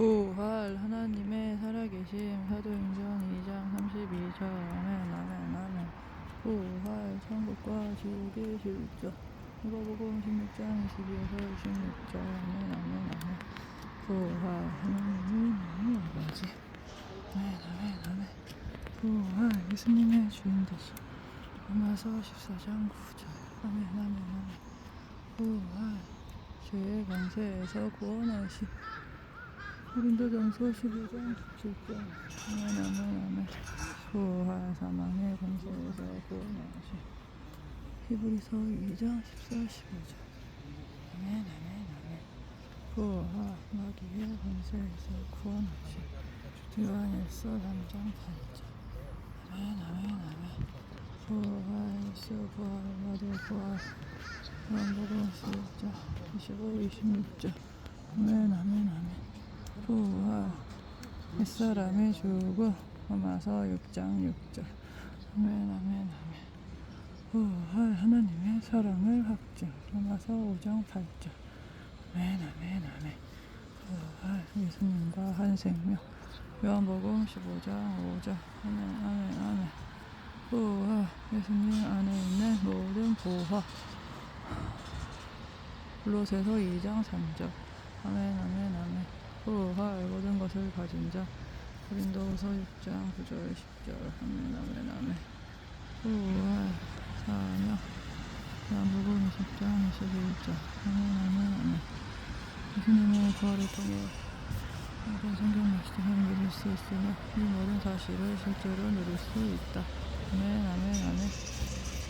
부활 하나님의 살아계심 사도행전 2장 32절 아멘 아멘 아멘 부활 천국과 지옥의 실조 누가복음 16장 22에서 26절 아멘 아멘 아멘 부활 하나님의 나의 아버지. 아멘 아멘 아멘 부활 예수님의 주인 되시 로마서 14장 9절. 아멘 아멘 아멘 부활 죄의 강세에서 구원하시 고린도전서 15장 7절 아멘 아멘 아멘 부활 사망의 권세에서 구원하시 히브리서 2장 14, 15절 아멘 아멘 아멘. 부활 마귀의 권세에서 구원하시 요한일서 3장 8절. 아멘 아멘 아멘. 예수 부활 마대 부활 요한복음 11장 25, 26절. 아멘 아멘 아멘 햇사람의 주고 로마서 6장 6절. 아멘 아멘 아멘. 부활 하나님의 사랑을 확증. 로마서 5장 8절. 아멘 아멘 아멘. 부활 예수님과 한 생명. 요한복음 15장 5절. 아멘 아멘 아멘. 부활 예수님 안에 있는 모든 부활 블로세서 2장 3절. 아멘 아멘 아멘 부활 모든 것을 가진 자 고린도서 6장 9절 10절 아멘 아멘 아멘 부활 사명 야복음 20장 21절 아멘 아멘 아멘 예수님의 부활을 통해 모든 성경 말씀을 믿을 수 있으며 이 모든 사실을 실제로 누릴 수 있다. 아멘 아멘 아멘